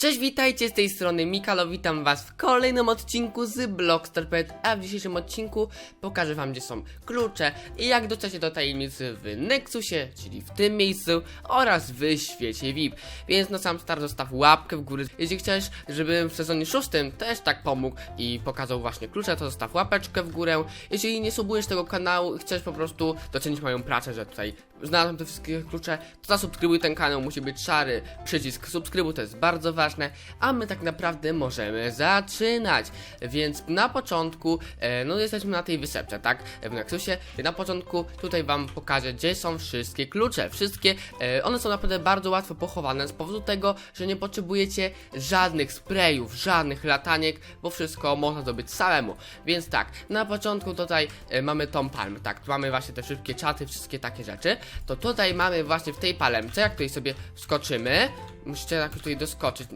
Cześć, witajcie z tej strony Mikalo, witam was w kolejnym odcinku z Blockstarped, a w dzisiejszym odcinku pokażę wam gdzie są klucze i jak dostać do tajemnicy w Nexusie, czyli w tym miejscu oraz w świecie VIP. Więc na sam start zostaw łapkę w górę. Jeśli chcesz, żebym w sezonie szóstym też tak pomógł i pokazał właśnie klucze, to zostaw łapeczkę w górę. Jeżeli nie subujesz tego kanału i chcesz po prostu docenić moją pracę, że tutaj znalazłem te wszystkie klucze, to zasubskrybuj ten kanał, musi być szary przycisk subskrybuj, to jest bardzo ważne, a my tak naprawdę możemy zaczynać. Więc na początku, e, no jesteśmy na tej wysepce, tak, w Nexusie, na początku tutaj wam pokażę, gdzie są wszystkie klucze, wszystkie, e, one są naprawdę bardzo łatwo pochowane z powodu tego, że nie potrzebujecie żadnych sprayów, żadnych lataniek, bo wszystko można zdobyć samemu. Więc tak, na początku tutaj e, mamy tą palmę, tak, tu mamy właśnie te szybkie czaty, wszystkie takie rzeczy, to tutaj mamy właśnie w tej palemce, jak tutaj sobie wskoczymy, musicie jak tutaj doskoczyć,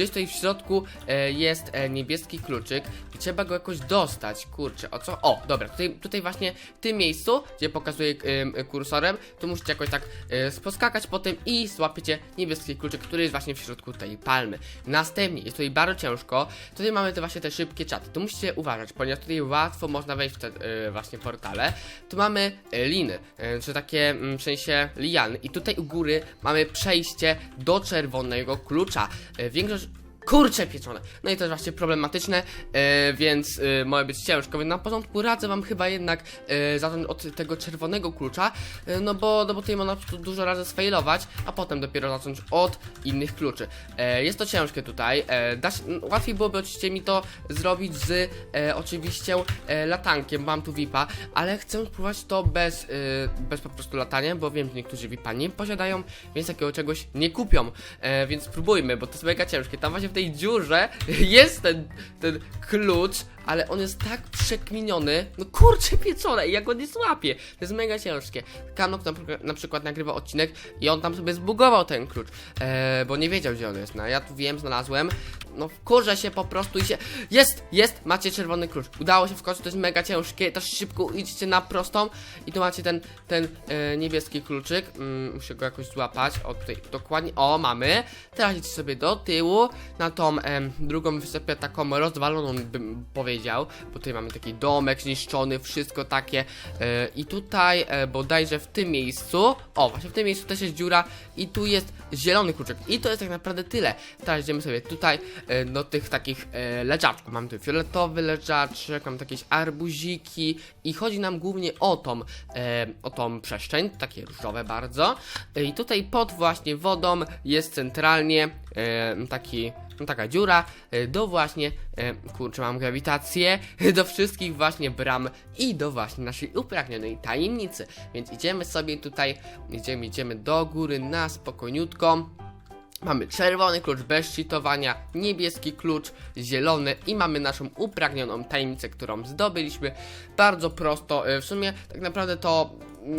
gdzieś tutaj w środku e, jest e, niebieski kluczyk i trzeba go jakoś dostać, kurczę, o co? O, dobra, tutaj, tutaj właśnie w tym miejscu, gdzie pokazuję e, kursorem, tu musicie jakoś tak e, poskakać po tym i złapiecie niebieski kluczyk, który jest właśnie w środku tej palmy. Następnie, jest tutaj bardzo ciężko, tutaj mamy te właśnie te szybkie czaty, tu musicie uważać, ponieważ tutaj łatwo można wejść w te e, właśnie portale. Tu mamy e, liny, e, czy takie mm, w sensie liany i tutaj u góry mamy przejście do czerwonego klucza. E, większość Kurcze pieczone. No i to jest właśnie problematyczne, e, więc e, może być ciężko. Więc na początku radzę wam chyba jednak e, zacząć od tego czerwonego klucza, e, no bo, no bo tutaj można dużo razy sfailować, a potem dopiero zacząć od innych kluczy. E, jest to ciężkie tutaj. E, da się, n- łatwiej byłoby oczywiście mi to zrobić z e, oczywiście e, latankiem, mam tu VIPa, ale chcę spróbować to bez, e, bez po prostu latania, bo wiem, że niektórzy VIPa nie posiadają, więc takiego czegoś nie kupią. E, więc spróbujmy, bo to jest mega ciężkie. Tam właśnie w tej dziurze jest ten, ten klucz, ale on jest tak przekminiony. No kurczę pieczone, i jak on nie złapie. To jest mega ciężkie. Kanok na, na przykład nagrywa odcinek i on tam sobie zbugował ten klucz, e, bo nie wiedział gdzie on jest. No ja tu wiem, znalazłem. No wkurzę się po prostu i się... Jest! Jest! Macie czerwony klucz. Udało się wskoczyć, to jest mega ciężkie. Też szybko idźcie na prostą i tu macie ten, ten e, niebieski kluczyk. Mm, muszę go jakoś złapać. O tutaj, dokładnie. O, mamy. Teraz idźcie sobie do tyłu na tą em, drugą wysepę taką rozwaloną bym powiedział, bo tutaj mamy taki domek zniszczony, wszystko takie e, i tutaj e, bodajże w tym miejscu, o właśnie w tym miejscu też jest dziura i tu jest zielony kluczyk i to jest tak naprawdę tyle. Teraz idziemy sobie tutaj e, do tych takich e, leczaczków, mamy tu fioletowy leczaczek, mamy takie jakieś arbuziki i chodzi nam głównie o tą, e, o tą przestrzeń, takie różowe bardzo. I tutaj pod właśnie wodą jest centralnie taki taka dziura e, do właśnie, e, kurczę, mam grawitację, do wszystkich właśnie bram i do właśnie naszej upragnionej tajemnicy. Więc idziemy sobie tutaj, idziemy, idziemy do góry na spokojniutko. Mamy czerwony klucz bez cheatowania, niebieski klucz, zielony i mamy naszą upragnioną tajemnicę, którą zdobyliśmy. Bardzo prosto, e, w sumie tak naprawdę to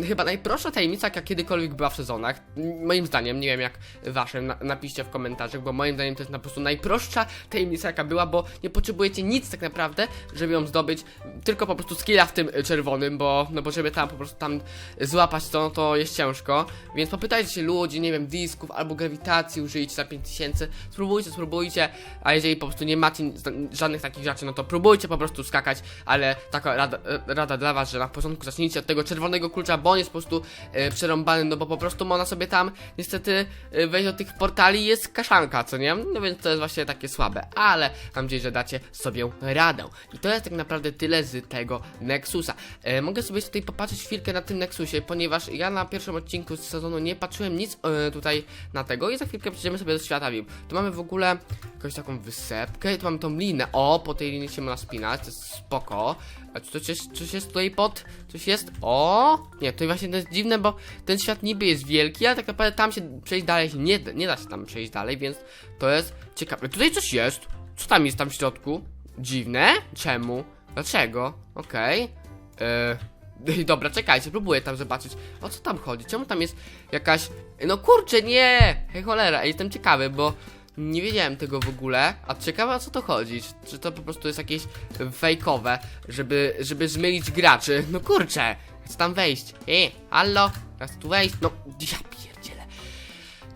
chyba najprostsza tajemnica, jaka kiedykolwiek była w sezonach. Moim zdaniem, nie wiem jak waszym, na, napiszcie w komentarzach, bo moim zdaniem to jest po prostu najprostsza tajemnica, jaka była, bo nie potrzebujecie nic tak naprawdę, żeby ją zdobyć, tylko po prostu skilla w tym czerwonym, bo, no bo żeby tam po prostu tam złapać to, no to jest ciężko, więc popytajcie się ludzi, nie wiem, disków albo grawitacji użyjcie za 5000, spróbujcie, spróbujcie, a jeżeli po prostu nie macie żadnych takich rzeczy, no to próbujcie po prostu skakać, ale taka rada, e, rada dla was, że na początku zacznijcie od tego czerwonego klucza, bo on jest po prostu e, przerąbany, no bo po prostu można sobie tam niestety e, wejść do tych portali jest kaszanka, co nie? No więc to jest właśnie takie słabe, ale mam nadzieję, że dacie sobie radę. I to jest tak naprawdę tyle z tego Nexusa. E, mogę sobie tutaj popatrzeć chwilkę na tym Nexusie, ponieważ ja na pierwszym odcinku z sezonu nie patrzyłem nic e, tutaj na tego i za chwilkę przejdziemy sobie do świata VIP. Tu mamy w ogóle jakąś taką wysepkę i tu mamy tą linę. O, po tej linii się można spinać, to jest spoko. A czy coś coś jest tutaj pod? Coś jest? O! Nie, to właśnie to jest dziwne, bo ten świat niby jest wielki, ale tak naprawdę tam się przejść dalej nie, nie da się tam przejść dalej, więc to jest ciekawe. Tutaj coś jest. Co tam jest tam w środku? Dziwne? Czemu? Dlaczego? Okej. Eee, Dobra, czekajcie, próbuję tam zobaczyć. O co tam chodzi? Czemu tam jest jakaś. No kurczę, nie! Hej cholera, jestem ciekawy, bo nie wiedziałem tego w ogóle. A ciekawe o co to chodzi? Czy- to po prostu jest jakieś fejkowe, żeby, żeby zmylić graczy? No kurczę, chcę tam wejść. Ej, hallo? Chcę tu wejść? No, ja pierdzielę.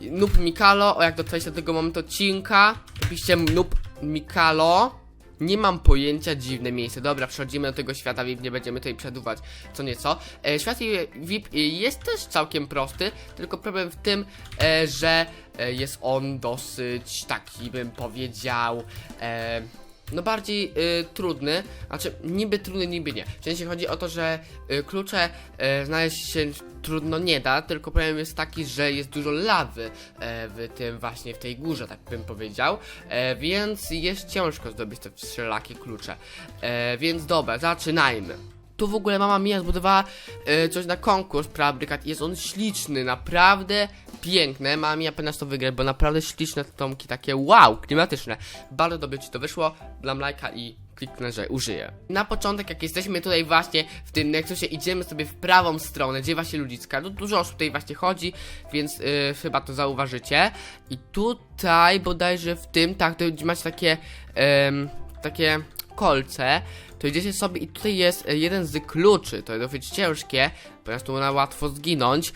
Noob Mikalo, o jak dotrzeć do tego momentu odcinka, piszcie Noob Mikalo. Nie mam pojęcia, dziwne miejsce. Dobra, przechodzimy do tego świata VIP, nie będziemy tutaj przeduwać co nieco. E, świat VIP jest też całkiem prosty, tylko problem w tym, e, że e, jest on dosyć taki, bym powiedział, e, no bardziej y, trudny, znaczy niby trudny, niby nie. W sensie chodzi o to, że y, klucze y, znaleźć się trudno nie da, tylko problem jest taki, że jest dużo lawy e, w tym właśnie, w tej górze, tak bym powiedział, e, więc jest ciężko zdobyć te wszelakie klucze. E, więc dobra, zaczynajmy. Tu w ogóle mama Mia zbudowała e, coś na konkurs preabrykat. Jest on śliczny, naprawdę piękny. Mama Mia powinna to wygrać, bo naprawdę śliczne te tomki, takie wow, klimatyczne. Bardzo dobrze ci to wyszło. Dam lajka i kliknę, że użyję. Na początek, jak jesteśmy tutaj właśnie w tym Nexusie, idziemy sobie w prawą stronę, gdzie właśnie ludzicka. No, dużo osób tutaj właśnie chodzi, więc yy, chyba to zauważycie. I tutaj bodajże w tym, tak, to macie takie, em, takie kolce, to idziecie sobie i tutaj jest e, jeden z kluczy, to jest dosyć ciężkie, ponieważ tu można łatwo zginąć.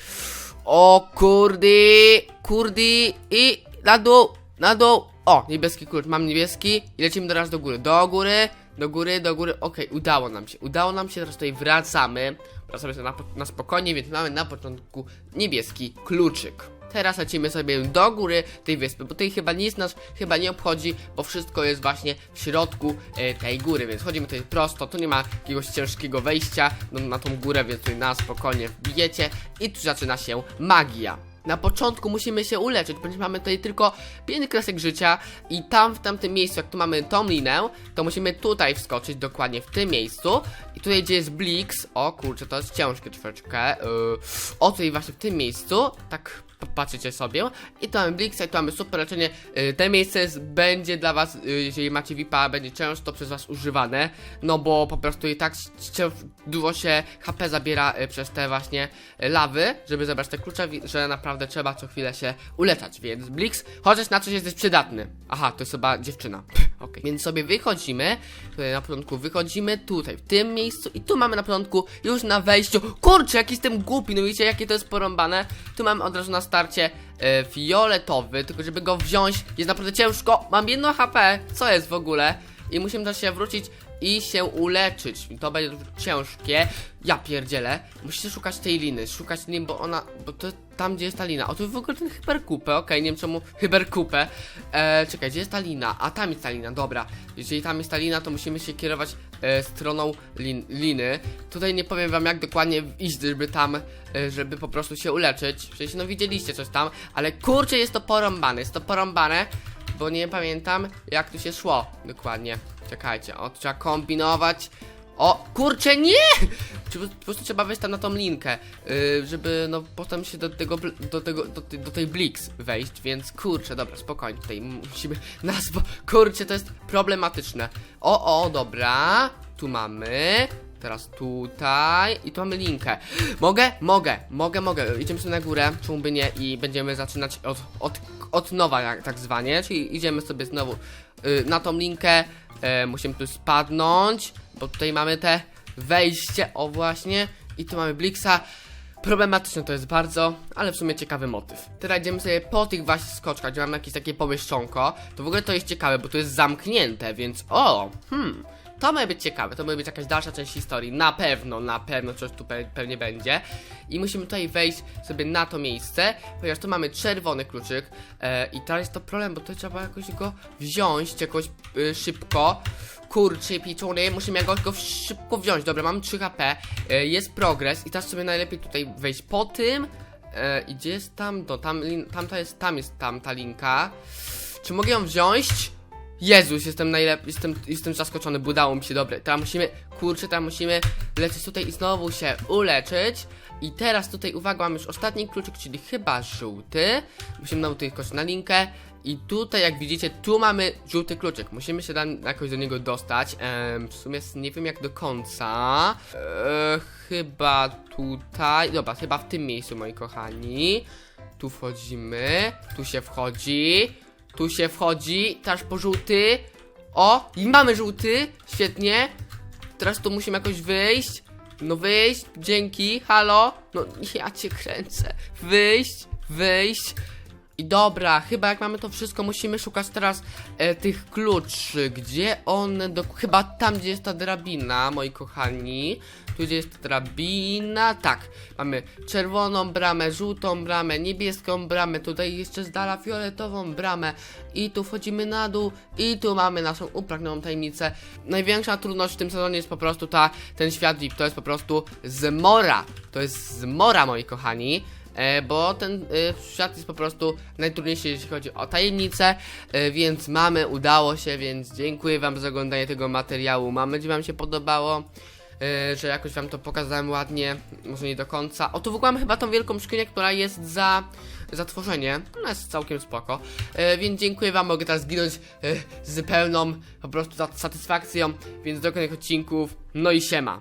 O kurdy, kurdy i na dół, na dół. O, niebieski klucz, mam niebieski i lecimy teraz do góry, do góry, do góry, do góry. Okej, udało nam się, udało nam się, teraz tutaj wracamy. Wracamy sobie na, na spokojnie, więc mamy na początku niebieski kluczyk. Teraz lecimy sobie do góry tej wyspy, bo tutaj chyba nic nas chyba nie obchodzi, bo wszystko jest właśnie w środku e, tej góry, więc chodzimy tutaj prosto, tu nie ma jakiegoś ciężkiego wejścia no, na tą górę, więc tutaj na spokojnie wbijecie i tu zaczyna się magia. Na początku musimy się uleczyć, ponieważ mamy tutaj tylko 5 kresek życia i tam w tamtym miejscu, jak tu mamy tą linę, to musimy tutaj wskoczyć dokładnie w tym miejscu i tutaj gdzie jest Blix, o kurczę, to jest ciężkie troszeczkę, yy, o tutaj właśnie w tym miejscu, tak patrzycie sobie. I tu mamy Blixa i tu mamy super leczenie, yy, te miejsce jest, będzie dla was, yy, jeżeli macie VIPa, będzie często przez was używane, no bo po prostu i tak dużo się HP zabiera yy, przez te właśnie yy, lawy, żeby zebrać te klucze, że naprawdę trzeba co chwilę się uleczać, więc Blix, chociaż na coś jesteś przydatny. Aha, to jest chyba dziewczyna. Okej, więc sobie wychodzimy, tutaj na początku wychodzimy, tutaj, w tym miejscu i tu mamy na początku już na wejściu, kurczę, jaki jestem głupi, no widzicie, jakie to jest porąbane, tu mamy od razu na starcie e, fioletowy, tylko żeby go wziąć jest naprawdę ciężko, mam jedno HP, co jest w ogóle? I musimy też się wrócić i się uleczyć. To będzie ciężkie. Ja pierdzielę. Musicie szukać tej liny, szukać liny, bo ona, bo to tam gdzie jest ta lina. O, tu w ogóle ten hyperkupę, okej, nie wiem czemu hyperkupę. E, czekaj, gdzie jest ta lina? A tam jest ta lina, dobra. Jeżeli tam jest ta lina, to musimy się kierować e, stroną lin, liny. Tutaj nie powiem wam jak dokładnie iść, żeby tam, e, żeby po prostu się uleczyć. Sensie, no widzieliście coś tam, ale kurczę jest to porąbane, jest to porąbane bo nie pamiętam jak tu się szło dokładnie. Czekajcie, o, trzeba kombinować. O, kurczę, nie! Po prostu trzeba wejść tam na tą linkę, yy, żeby no potem się do tego, do tego, do, do tej Blix wejść, więc kurczę, dobra, spokojnie, tutaj musimy nas, bo kurczę, to jest problematyczne. O, o, dobra, tu mamy, teraz tutaj i tu mamy linkę. Mogę? Mogę, mogę, mogę, idziemy sobie na górę, czemu nie i będziemy zaczynać od, od, od nowa tak zwanie, czyli idziemy sobie znowu y, na tą linkę, y, musimy tu spadnąć, bo tutaj mamy te wejście, o właśnie, i tu mamy Blixa. Problematyczne to jest bardzo, ale w sumie ciekawy motyw. Teraz idziemy sobie po tych właśnie skoczkach, gdzie mamy jakieś takie pomieszczonko. To w ogóle to jest ciekawe, bo to jest zamknięte, więc o, hmm, to może być ciekawe, to może być jakaś dalsza część historii. Na pewno, na pewno coś tu pe pewnie będzie. I musimy tutaj wejść sobie na to miejsce, ponieważ tu mamy czerwony kluczyk. E, I teraz jest to problem, bo to trzeba jakoś go wziąć, jakoś y, szybko. Kurczę, pieczony, musimy jakoś go szybko wziąć. Dobra, mam 3 HP, e, jest progres i teraz sobie najlepiej tutaj wejść po tym. E, I gdzie jest tam? No, tam, lin, tamta jest, tam jest tam ta linka. Czy mogę ją wziąć? Jezus, jestem najlepiej, jestem, jestem zaskoczony, bo udało mi się, dobre. Teraz musimy, kurczę, teraz musimy lecieć tutaj i znowu się uleczyć. I teraz tutaj, uwaga, mam już ostatni kluczyk, czyli chyba żółty. Musimy znowu tutaj skoczyć na linkę. I tutaj, jak widzicie, tu mamy żółty kluczyk. Musimy się tam jakoś do niego dostać. Em, w sumie nie wiem jak do końca. E, chyba tutaj, dobra, chyba w tym miejscu, moi kochani. Tu wchodzimy, tu się wchodzi. Tu się wchodzi, teraz po żółty. O, i mamy żółty, świetnie. Teraz tu musimy jakoś wyjść. No wyjść, dzięki, halo. No ja cię kręcę. Wyjść, wyjść. I dobra, chyba jak mamy to wszystko, musimy szukać teraz e, tych kluczy. Gdzie one do... Chyba tam, gdzie jest ta drabina, moi kochani. Tu, gdzie jest ta drabina. Tak, mamy czerwoną bramę, żółtą bramę, niebieską bramę. Tutaj jeszcze z dala fioletową bramę. I tu wchodzimy na dół. I tu mamy naszą upragnioną tajemnicę. Największa trudność w tym sezonie jest po prostu ta, ten świat VIP. To jest po prostu zmora. To jest zmora, moi kochani. E, bo ten e, świat jest po prostu najtrudniejszy, jeśli chodzi o tajemnicę, e, więc mamy, udało się, więc dziękuję wam za oglądanie tego materiału. Mam nadzieję, wam się podobało, że jakoś wam to pokazałem ładnie, może nie do końca. O, tu w ogóle mamy chyba tą wielką skrzynię, która jest za, za tworzenie, ona jest całkiem spoko, więc dziękuję wam, mogę teraz zginąć z pełną po prostu satysfakcją, więc do kolejnych odcinków, no i siema.